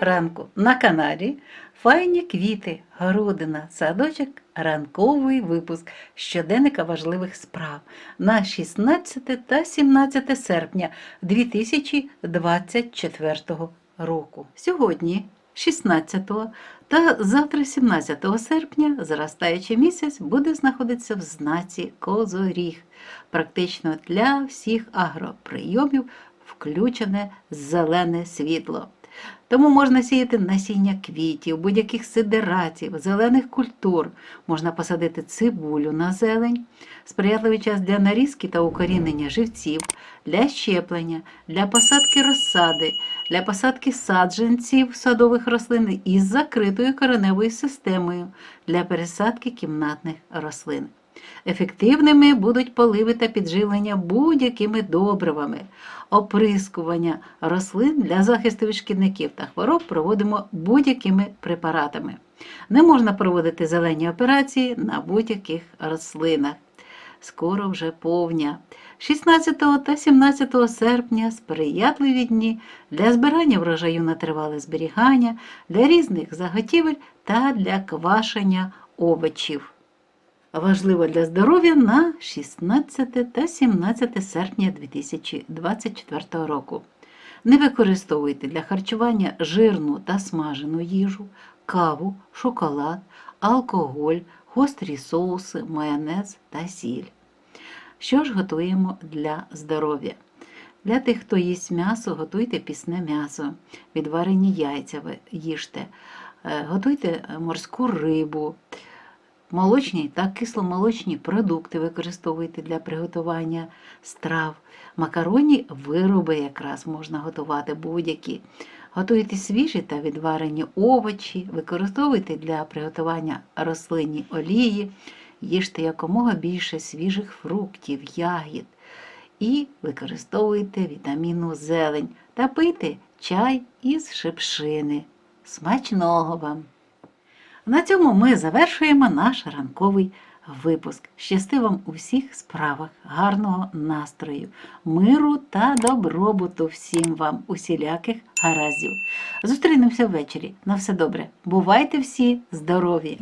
ранку на каналі Файні квіти, городина, садочок, ранковий випуск щоденника важливих справ на 16 та 17 серпня 2024 року. Сьогодні, 16 та завтра, 17 серпня, зростаючий місяць буде знаходитися в знаці Козоріг. Практично для всіх агроприйомів включене зелене світло. Тому можна сіяти насіння квітів, будь-яких сидератів, зелених культур. Можна посадити цибулю на зелень, сприятливий час для нарізки та укорінення живців, для щеплення, для посадки розсади, для посадки саджанців садових рослин із закритою кореневою системою, для пересадки кімнатних рослин. Ефективними будуть поливи та підживлення будь-якими добривами. Оприскування рослин для захисту від шкідників та хвороб проводимо будь-якими препаратами. Не можна проводити зелені операції на будь-яких рослинах. Скоро вже повня. 16 та 17 серпня сприятливі дні для збирання врожаю на тривале зберігання, для різних заготівель та для квашення овочів важливо для здоров'я на 16 та 17 серпня 2024 року. Не використовуйте для харчування жирну та смажену їжу, каву, шоколад, алкоголь, гострі соуси, майонез та сіль. Що ж готуємо для здоров'я? Для тих, хто їсть м'ясо, готуйте пісне м'ясо, відварені яйця їжте, Е, готуйте морську рибу, Молочні та кисломолочні продукти використовуйте для приготування страв. Макаронні вироби якраз можна готувати будь-які. Готуйте свіжі та відварені овочі, використовуйте для приготування рослинні олії, їжте якомога більше свіжих фруктів, ягід і використовуйте вітамінну зелень та пийте чай із шипшини. Смачного вам! На цьому ми завершуємо наш ранковий випуск. Щасти вам у всіх справах, гарного настрою, миру та добробуту всім вам, усіляких гараздів. Зустрінемося ввечері. На все добре. Бувайте всі здорові!